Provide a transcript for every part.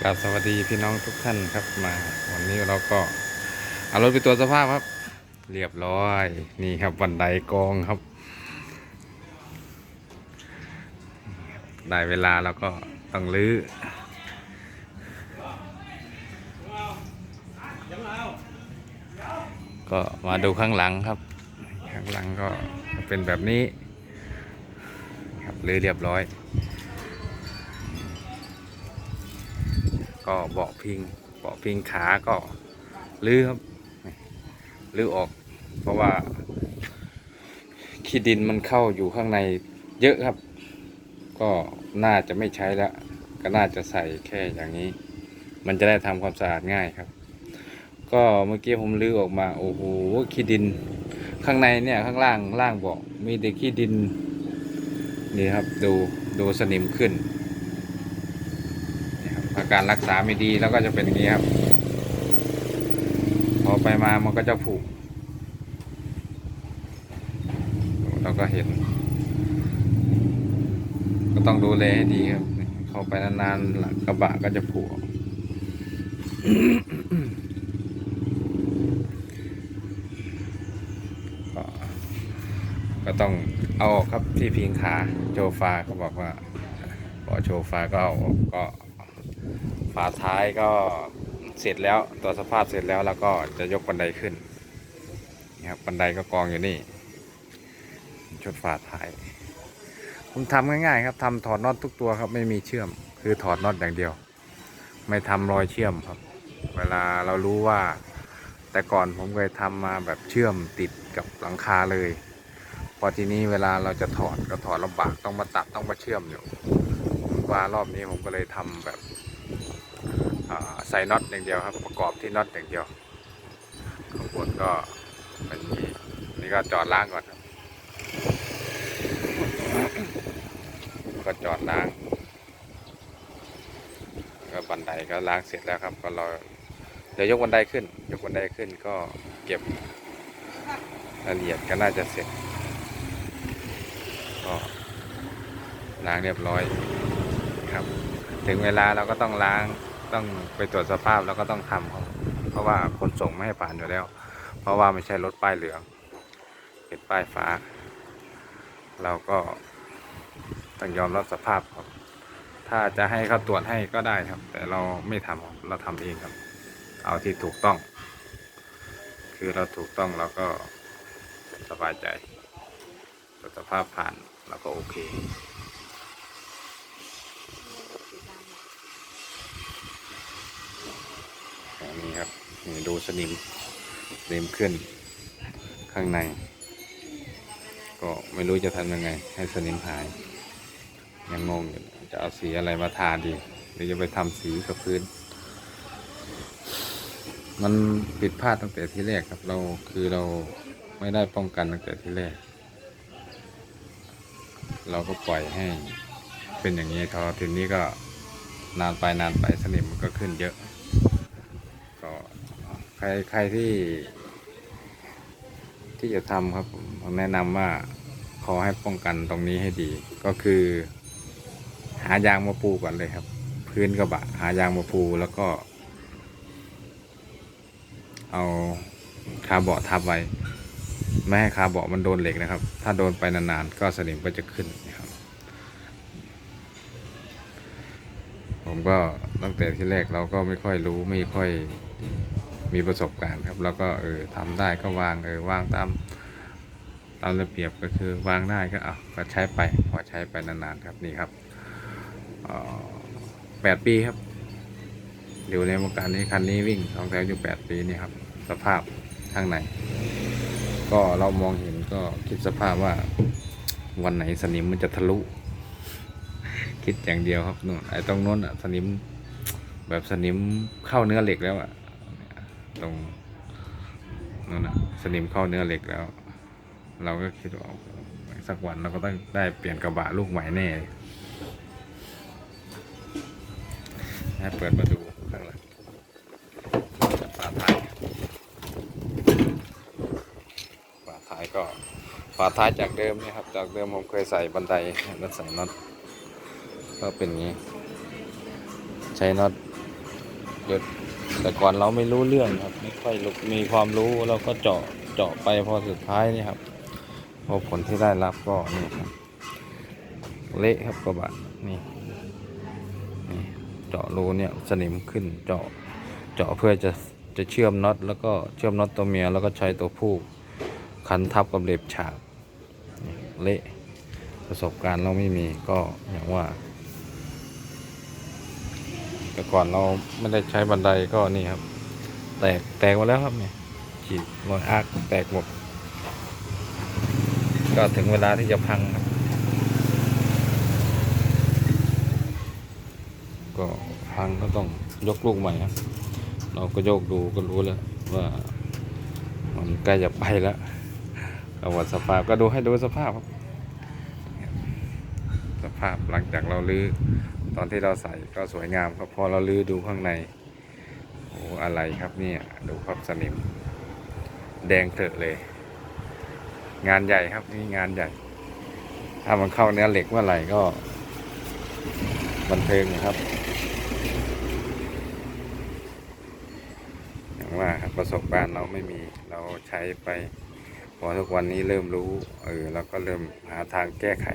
กราบสวัสดีพี่น้องทุกท่านครับมาวันนี้เราก็เอารถไปตรวจสภาพครับ เรียบร้อยนี่ครับบันไดกองครับ ได้เวลาเราก็ต้องลื้อก็มาดูข้างหลังครับ ข้างหลังก็เป็นแบบนี้ ครับลื้อเรียบร้อย ก็เบาะพิงเบาะพิงขาก็ลื้อครับลื้อออก เพราะว่าขี้ดินมันเข้าอยู่ข้างในเยอะครับ ก็น่าจะไม่ใช้แล้ว ก็น่าจะใส่แค่อย่างนี้ มันจะได้ทำความสะอาดง่ายครับ ก็เมื่อกี้ผมลื้อออกมาโอ้โหขี้ดิน ข้างในเนี่ยข้างล่างล่างเบาะมีแต่ขี้ดินนี่ครับดูดูสนิมขึ้น การรักษาไม่ดีแล้วก็จะเป็นอย่างนี้ครับ พอไปมามันก็จะผุเราก็เห็น ก็ต้องดูแลให้ดีครับ เข้าไปนานๆหลังกระบะก็จะผุก็ก็ต้องเอาออกครับที่พิงขาโจฟาเขาบอกว่าพอโชฟาก็เอาก็ ฝาท้ายก็เสร็จแล้วตัวสภาพเสร็จแล้วแล้วก็จะยกบันไดขึ้นนี่ครับบันไดก็กองอยู่นี่ชุดฝาท้ายผมทำง่ายๆครับทำถอดน็อตทุกตัวครับไม่มีเชื่อม คือถอดน็อตอย่างเดียว ไม่ทำรอยเชื่อมครับ เวลาเรารู้ว่า แต่ก่อนผมเคยทำมาแบบเชื่อมติดกับหลังคาเลย พอทีนี้เวลาเราจะถอดก็ถอดลำบากต้องมาตัดต้องมาเชื่อมอยู่ว่ารอบนี้ผมก็เลยทำแบบ ใส่น็อตอย่างเดียวครับ ประกอบที่น็อตอย่างเดียว ข้างบนก็เป็นอย่างนี้นี่ก็จอดล้างก่อนครับก็จอดล้างก็บันไดก็ล้างเสร็จแล้วครับ ก็รอเดี๋ยวยกบันไดขึ้น ยกบันไดขึ้นก็เก็บรายละเอียดก็น่าจะเสร็จ ก็ล้างเรียบร้อยครับ ถึงเวลาเราก็ต้องล้าง ต้องไปตรวจสภาพแล้วก็ต้องทำครับเพราะว่าคนส่งไม่ให้ผ่านอยู่แล้ว เพราะว่าไม่ใช่รถป้ายเหลืองเป็นป้ายฟ้า เราก็ต้องยอมรับสภาพครับ ถ้าจะให้เขาตรวจให้ก็ได้ครับ แต่เราไม่ทำครับเราทำเองครับ เอาที่ถูกต้อง คือเราถูกต้องเราก็สบายใจตรวจสภาพผ่านเราก็โอเค อัน นี้ครับนี่ดูสนิมสนิมขึ้นข้างใน ก็ไม่รู้จะทำยังไง ให้สนิมหาย ยังงงอยู่จะเอาสีอะไรมาทาดีหรือจะไปทำสีกับพื้น มันผิดพลาดตั้งแต่ที่แรกครับ เราคือเราไม่ได้ป้องกันตั้งแต่ที่แรก เราก็ปล่อยให้เป็นอย่างนี้เขาทีนี้ก็นานไปนานไปสนิมมันก็ขึ้นเยอะ ก็ใครใครที่ ที่จะทำครับผมแนะนำว่าขอให้ป้องกันตรงนี้ให้ดี ก็คือ หายางมาปูก่อนเลยครับ พื้นกระบะ หายางมาปูแล้วก็ เอาคาเบาะทับไว้ไม่ให้คาเบาะมันโดนเหล็กนะครับ ถ้าโดนไปนานๆ ก็สนิมก็จะขึ้นนะครับ ผมก็ตั้งแต่ที่แรกเราก็ไม่ค่อยรู้ไม่ค่อย มีประสบการณ์ครับ แล้วก็เออทำได้ก็วางเออวางตามตามระเบียบก็คือวางได้ก็เอาก็ใช้ไปพอใช้ไปนานๆครับนี่ครับแปดปีครับ อยู่ในวงการนี้คันนี้วิ่งสองแถวอยู่แปดปีนี่ครับ สภาพข้างใน ก็เรามองเห็นก็คิดสภาพว่าวันไหนสนิมมันจะทะลุ คิดอย่างเดียวครับนู่นไอ้ตรงโน้นอะสนิมแบบสนิมเข้าเนื้อเหล็กแล้วอะ ตรงนั่นอะสนิมเข้าเนื้อเหล็กแล้ว เราก็คิดว่าสักวันเราก็ต้องได้เปลี่ยนกระบะลูกใหม่แน่ให้เปิดมาดูข้างหลังฝาท้ายฝาท้ายก็ฝาท้ายจากเดิมนี่ครับ จากเดิมผมเคยใส่บันไดแล้วใส่น็อตก็เป็นงี้ ใช้น็อตเดี๋ยว แต่ก่อนเราไม่รู้เรื่องครับ ไม่ค่อยมีความรู้เราก็เจาะเจาะไปพอสุดท้ายนี่ครับพอผลที่ได้รับก็นี่ครับเละครับกระบะนี่นี่เจาะรูเนี่ยสนิมขึ้นเจาะเจาะเพื่อจะจะเชื่อมน็อตแล้วก็เชื่อมน็อตตัวเมียแล้วก็ใช้ตัวผู้คันทับกับเหล็บฉาบเละประสบการณ์เราไม่มีก็อย่างว่า แต่ก่อนเราไม่ได้ใช้บันไดก็นี่ครับ แตกแตกหมดแล้วครับเนี่ยฉีกรอยอาร์คแตกหมด ก็ถึงเวลาที่จะพังครับ ก็พังก็ต้องยกลูกใหม่ครับ เราก็โยกดูก็รู้แล้วว่ามันใกล้จะไปแล้วเอาวัดสภาพก็ดูให้ดูสภาพครับ สภาพหลังจากเราลื้อตอนที่เราใส่ก็สวยงามครับพอเราลื้อดูข้างในโอ้อะไรครับเนี่ยดูครับสนิม แดงเถอะเลย งานใหญ่ครับนี่งานใหญ่ ถ้ามันเข้าเนื้อเหล็กเมื่อไหร่ก็บันเทิงครับอย่างว่าประสบการณ์เราไม่มีเราใช้ไปพอทุกวันนี้เริ่มรู้เออเราก็เริ่มหาทางแก้ไข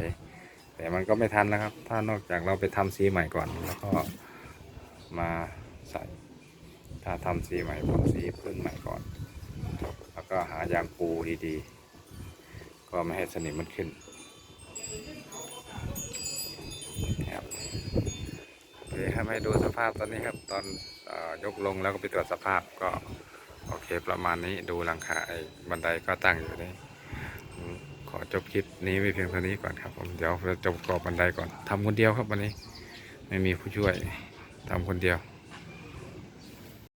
แต่มันก็ไม่ทันนะครับ ถ้านอกจากเราไปทำสีใหม่ก่อน แล้วก็มาใส่ ถ้าทำสีใหม่พ่นสีพื้นใหม่ก่อน แล้วก็หายางปูดีๆ ก็ไม่ให้สนิมมันขึ้นครับโอเคครับให้ดูสภาพตอนนี้ครับ ตอนอยกลงแล้วก็ไปตรวจสภาพก็ โอเคประมาณนี้ดูหลังคาไอ้บันไดก็ตั้งอยู่นี่ จบคลิปนี้ไปเพียงเท่านี้ก่อนครับผมเดี๋ยวเราจะประกอบบันไดก่อนทำคนเดียวครับวันนี้ ไม่มีผู้ช่วยทำคนเดียว